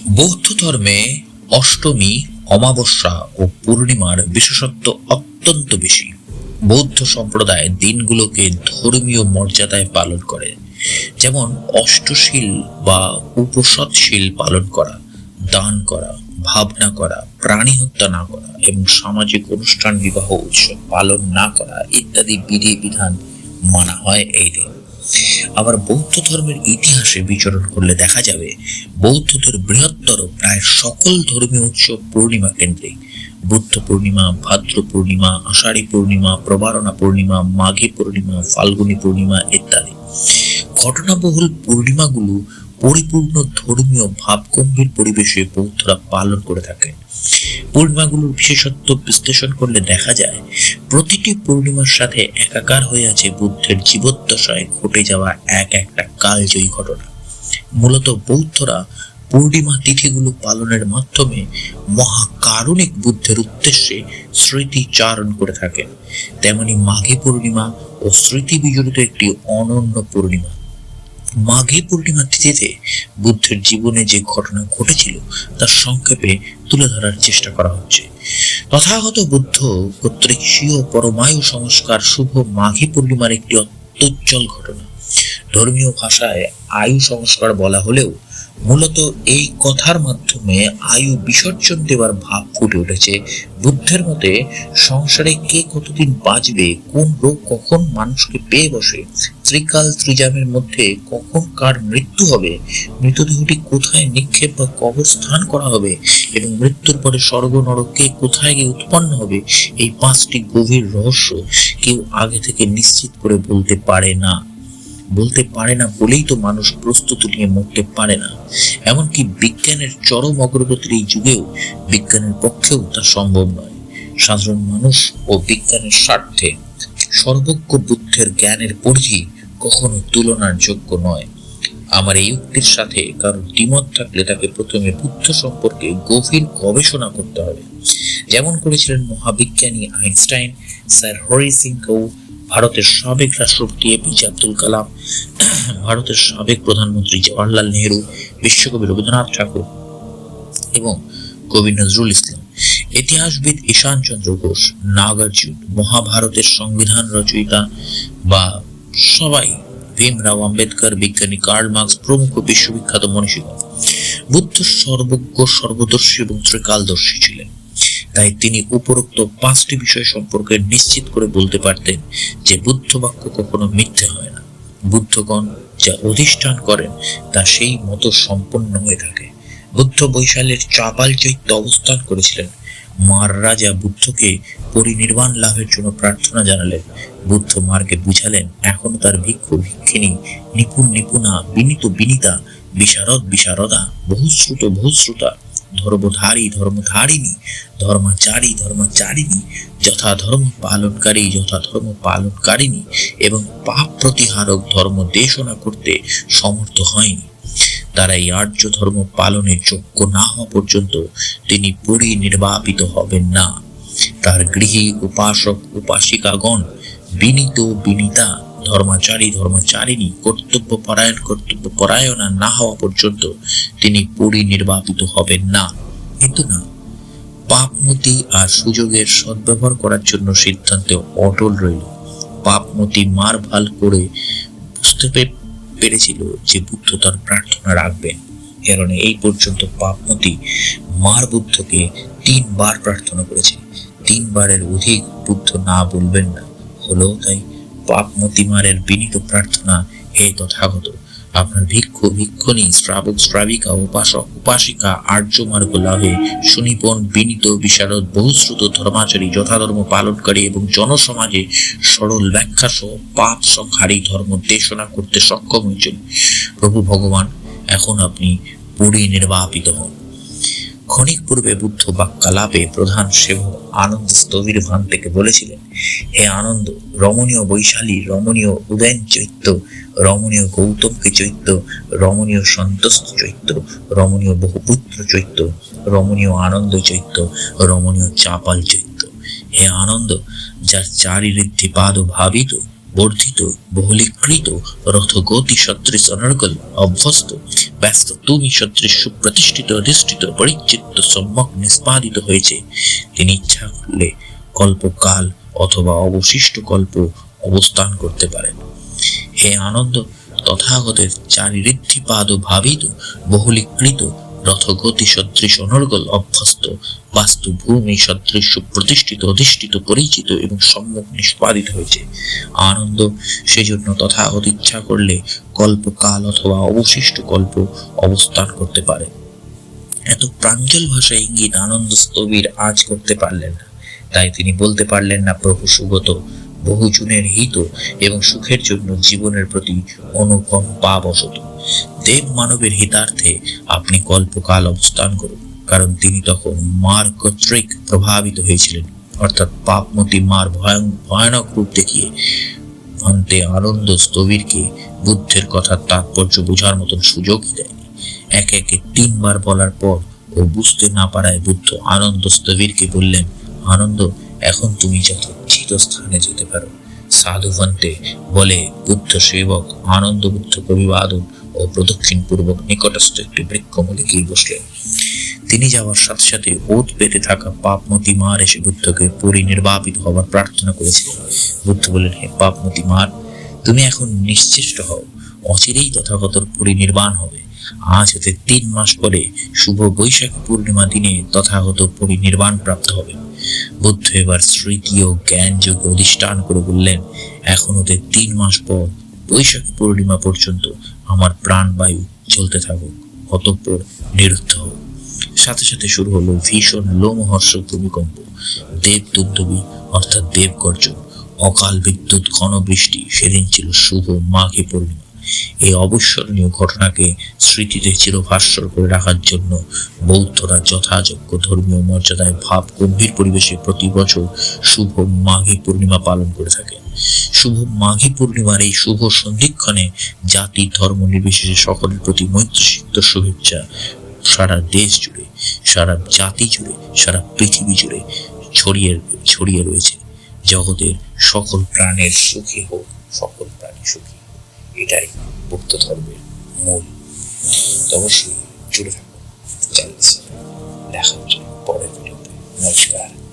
বৌদ্ধ ধর্মে অষ্টমী, অমাবস্যা ও পূর্ণিমার বিশেষত্ব অত্যন্ত বেশি। বৌদ্ধ সম্প্রদায় দিনগুলোকে ধর্মীয় মর্যাদায় পালন করে, যেমন অষ্টশীল বা উপসৎশীল পালন করা, দান করা, ভাবনা করা প্রাণী হত্যা না করা এবং সামাজিক অনুষ্ঠান, বিবাহ, উৎসব পালন না করা ইত্যাদি বিধি বিধান মানা হয় এই দিন। আবার বৌদ্ধ ধর্মের ইতিহাসে বিচরণ করলে দেখা যাবে বৌদ্ধদের বৃহত্তর প্রায় সকল ধর্মীয় উৎসব পূর্ণিমা কেন্দ্রিক। বুদ্ধ পূর্ণিমা, ভাদ্র পূর্ণিমা, আষাঢ়ী পূর্ণিমা, প্রবারণা পূর্ণিমা, মাঘী পূর্ণিমা, ফাল্গুনী পূর্ণিমা ইত্যাদি। ঘটনাবহুল পূর্ণিমাগুলো পরিপূর্ণ ধর্মীয় ভাবগম্ভীর পরিবেশে বৌদ্ধরা পালন করে থাকেন। পূর্ণিমাগুলোর বিশেষত্ব বিশ্লেষণ করলে দেখা যায় প্রতিটি পূর্ণিমার সাথে একাকার হয়ে আছে বুদ্ধের জীবদ্দশায় ঘটে যাওয়া এক একটা কালজয়ী ঘটনা। মূলত বৌদ্ধরা পূর্ণিমা তিথিগুলো পালনের মাধ্যমে মহাকারুণিক বুদ্ধের উদ্দেশ্যে স্মৃতিচারণ করে থাকেন। তেমনি মাঘী পূর্ণিমা ও স্মৃতি বিজড়িত একটি অনন্য পূর্ণিমা। মাঘী পূর্ণিমা তিথিতে বুদ্ধের জীবনে যে ঘটনা ঘটেছিল, তার সংক্ষেপে তুলে ধরার চেষ্টা করা হচ্ছে। তথাগত বুদ্ধ কর্তৃক স্বীয় পরমায়ু সংস্কার শুভ মাঘী পূর্ণিমার একটি অত্যুজ্জ্বল ঘটনা। ধর্মীয় ভাষায় আয়ু সংস্কার বলা হলেও মূলত এই কথার মাধ্যমে আয়ু বিসর্জন দেওয়ার ভাব ফুটে উঠেছে। বুদ্ধের মতে, সংসারে কে কতদিন বাঁচবে, কোন রোগ কখন মানুষকে পেয়ে বসে, ত্রিকাল ত্রিজামের মধ্যে কখন কার মৃত্যু হবে, মৃতদেহটি কোথায় নিক্ষেপ বা কবরস্থান করা হবে এবং মৃত্যুর পরে স্বর্গ নরক কোথায় গিয়ে উৎপন্ন হবে, এই পাঁচটি গভীর রহস্য কেউ আগে থেকে নিশ্চিত করে বলতে পারে না। বলতে পারে না বলেই তো মানুষ প্রস্তুতি নিয়ে মরতে পারে না। এমনকি বিজ্ঞানের চরম অগ্রগতির এই যুগেও বিজ্ঞানের পক্ষেও তা সম্ভব নয়। সাধারণ মানুষ ও বিজ্ঞানের স্বার্থে সর্বজ্ঞ বুদ্ধের জ্ঞানের পরিধি কখনো তুলনার যোগ্য নয়। আমার এই উক্তির সাথে কারোর দ্বিমত থাকলে তাকে প্রথমে বুদ্ধ সম্পর্কে গভীর গবেষণা করতে হবে। যেমন করেছিলেন মহাবিজ্ঞানী আইনস্টাইন, স্যার হরি সিং কৌ ভারতের সাবেক রাষ্ট্রপতি এপিজে আব্দুল কালাম, ভারতের সাবেক প্রধানমন্ত্রী জওয়াহরলাল নেহরু, বিশ্বকবি রবীন্দ্রনাথ ঠাকুর এবং কবি নজরুল ইসলাম। ইতিহাসবিদ ঈশান চন্দ্র ঘোষ, নাগার্জুন, মহাভারতের সংবিধান রচয়িতা বা সবাই ভীমরাও আম্বেদকর, বিজ্ঞানী কার্ল মার্কস, প্রমুখ বিশ্ববিখ্যাত মনীষীগণ। বুদ্ধ সর্বজ্ঞ, সর্বদর্শী এবং ত্রিকালদর্শী ছিলেন। তাই তিনি উপরোক্ত পাঁচটি বিষয় সম্পর্কে নিশ্চিত করে বলতে পারতেন যে বুদ্ধ বাক্য কখনো মিথ্যে হয় না। বুদ্ধগণ যা অধিষ্ঠান করেন, তা সেই মতো সম্পন্ন হয়ে থাকে। বুদ্ধ বৈশালের চাপাল চৈত্য অবস্থান করেছিলেন। মার রাজা বুদ্ধকে পরিনির্বাণ লাভের জন্য প্রার্থনা জানালেন। বুদ্ধ মার্গে বুঝালেন, এখন তার ভিক্ষু ভিক্ষিনী নিপুণ নিপুণা, বিনীত বিনীতা, বিশারদ বিশারদা, বহুশ্রুত বহুশ্রুতা ধর্মধারী, ধর্মধারিণী, ধর্মাচারী, ধর্মাচারিণী, যথা ধর্ম পালনকারী, যথা ধর্ম পালনকারিণী এবং পাপ প্রতিহারক ধর্ম দেশনা করতে সমর্থ হয়নি। তারা এই আর্য ধর্ম পালনের যোগ্য না হওয়া পর্যন্ত তিনি পরিনির্বাপিত হবেন না। তার গৃহী উপাসক, উপাসিকাগণ বিনীত বিনীতা ধর্মাচারী, ধর্মাচারিণী, কর্তব্য পরায়ণ, কর্তব্য পরায়ণা না হওয়া পর্যন্ত তিনি পরিনির্বাপিত হবেন না। কিন্তু না, পাপমতি আর সুযোগের সদ্ব্যবহার করার জন্য সিদ্ধান্তে অটল রইল। পাপমতি মার ভালো করে বুঝতে পেরেছিল যে বুদ্ধ তার প্রার্থনা রাখবেন। কারণ এই পর্যন্ত পাপমতি মার বুদ্ধকে তিনবার প্রার্থনা করেছে। তিনবারের অধিক বুদ্ধ না বলবেন না। হলেও তাই পাপমতি মারের বিনীত প্রার্থনা হে তথাগত। আপনার ভিক্ষু, ভিক্ষুণী, শ্রাবক, শ্রাবিকা, উপাসক, উপাসিকা, আর্যমার্গ লাভে সুনিপন বিনীত, বিশারদ, বহুশ্রুত ধর্মাচারী, যথাধর্ম পালনকারী এবং জনসমাজে সরল ব্যাখ্যা সহ পাপ সংহারী ধর্ম দেশনা করতে সক্ষম হয়েছেন। প্রভু ভগবান, এখন আপনি পরিনির্বাপিত হন। ক্ষণিক পূর্বে বুদ্ধ বাক্যালাপে প্রধান সেবক আনন্দ স্থবির ভান থেকে বলেছিলেন, হে আনন্দ, রমণীয় বৈশালী, রমণীয় উদয়ন চৈত্য, রমণীয় গৌতমকে চৈত্য, রমণীয় সন্তস্ত চৈত্য, রমণীয় বহুপুত্র চৈত্য, রমণীয় আনন্দ চৈত্য, রমণীয় চাপাল চৈত্য। হে আনন্দ, যার চারিঋদ্ধি পাদ ভাবিত বর্ধিত বহুলীকৃত, রথগতি সদৃশ অনর্গল, অভ্যস্ত, ব্যস্ত তুমি সদৃশ সুপ্রতিষ্ঠিত, অধিষ্ঠিত, পরিচিত, সম্যক, নিষ্পাদিত হয়েছে। তিনি ইচ্ছা করলে কল্পকাল অথবা অবশিষ্ট কল্প অবস্থান করতে পারেন। হে আনন্দ, তথাগতের চারিঋদ্ধি পাদ ভাবিত, বহুলীকৃত রথগতি সদৃশ অনর্গল অভ্যস্ত বাস্তু ভূমি সদৃশ প্রতিষ্ঠিত, অধিষ্ঠিত, পরিচিত এবং সম্মুখ নিষ্পাদিত হয়েছে। আনন্দ সেজন্য তথাগত ইচ্ছা করলে কল্পকাল অথবা অবশিষ্ট কল্প অবস্থান করতে পারে। এত প্রাঞ্জল ভাষা ইঙ্গিত আনন্দ স্থবির আজ করতে পারলেন না। তাই তিনি বলতে পারলেন না, প্রভু সুগত বহুজনের হিত এবং সুখের জন্য জীবনের প্রতি অনুকম্পা বসত দেব মানবের হিতার্থে আপনি কল্পকাল অবস্থান করুন। কারণ তিনি তখন মার কর্তৃক প্রভাবিত হয়েছিলেন। অর্থাৎ পাপমতি মার ভয়ং, ভয়ানক রূপ দেখিয়ে অন্তে আনন্দ স্থবিরকে বুদ্ধের কথার তাৎপর্য বোঝার মতন সুযোগই দেয়নি। একে একে তিনবার বলার পর ও বুঝতে না পারায় বুদ্ধ আনন্দ স্থবিরকে বললেন, আনন্দ, এখন তুমি যথোচিত স্থানে যেতে পারো। সাধু সাধুভন্তে বলে, বুদ্ধ সেবক, আনন্দ বুদ্ধ কবিবাদন ও প্রদক্ষিণ পূর্বক নিকটস্থ একটি বৃক্ষমূলে গিয়ে বসলেন। তিনি যাওয়ার সাথে সাথে ওত পেতে থাকা পাপমতি মার এসে বুদ্ধকে পরিনির্বাপিত হবার প্রার্থনা করেছিলেন। বুদ্ধ বললেন, হে পাপমতি মার, তুমি এখন নিশ্চেষ্ট হও। অচিরেই তথাগতর পরিনির্বাণ হবে। আজ হতে তিন মাস পরে শুভ বৈশাখী পূর্ণিমা দিনে তথাগত পরিনির্বাণ প্রাপ্ত হবে। বুদ্ধ এবার স্মৃতি ও জ্ঞান যোগে অধিষ্ঠান করে বললেন, এখন হতে তিন মাস পর বৈশাখী পূর্ণিমা পর্যন্ত আমার প্রাণবায়ু চলতে থাকুক অতঃপর নিরুদ্ধ সাথে সাথে শুরু হলো ভীষণ লোমহর্ষক ভূমিকম্প। দেব দুর্দবী, অর্থাৎ দেব অকাল বিদ্যুৎ, ঘন বৃষ্টি, সেদিন ছিল শুভ মাঘী পূর্ণিমা। এই অবিস্মরণীয় ঘটনাকে স্মৃতিতে চিরভাস্বর করে রাখার জন্য বৌদ্ধরা যথাযোগ্য ধর্মীয় মর্যাদায় ভাব গম্ভীর পরিবেশে প্রতি বছর শুভ মাঘী পূর্ণিমা পালন করে থাকেন। শুভ মাঘী পূর্ণিমার এই শুভ সন্ধিক্ষণে জাতি, ধর্ম নির্বিশেষে সকলের প্রতি মৈত্রসিক্ত শুভেচ্ছা। সারা দেশ জুড়ে, সারা জাতি জুড়ে, সারা পৃথিবী জুড়ে ছড়িয়ে ছড়িয়ে রয়েছে। জগতের সকল প্রাণের সুখী হোক, সকল প্রাণী সুখী এটাই বৌদ্ধ ধর্মের মূল। অবশ্যই জুড়ে থাকুন। দেখা হচ্ছে পরের নমস্কার।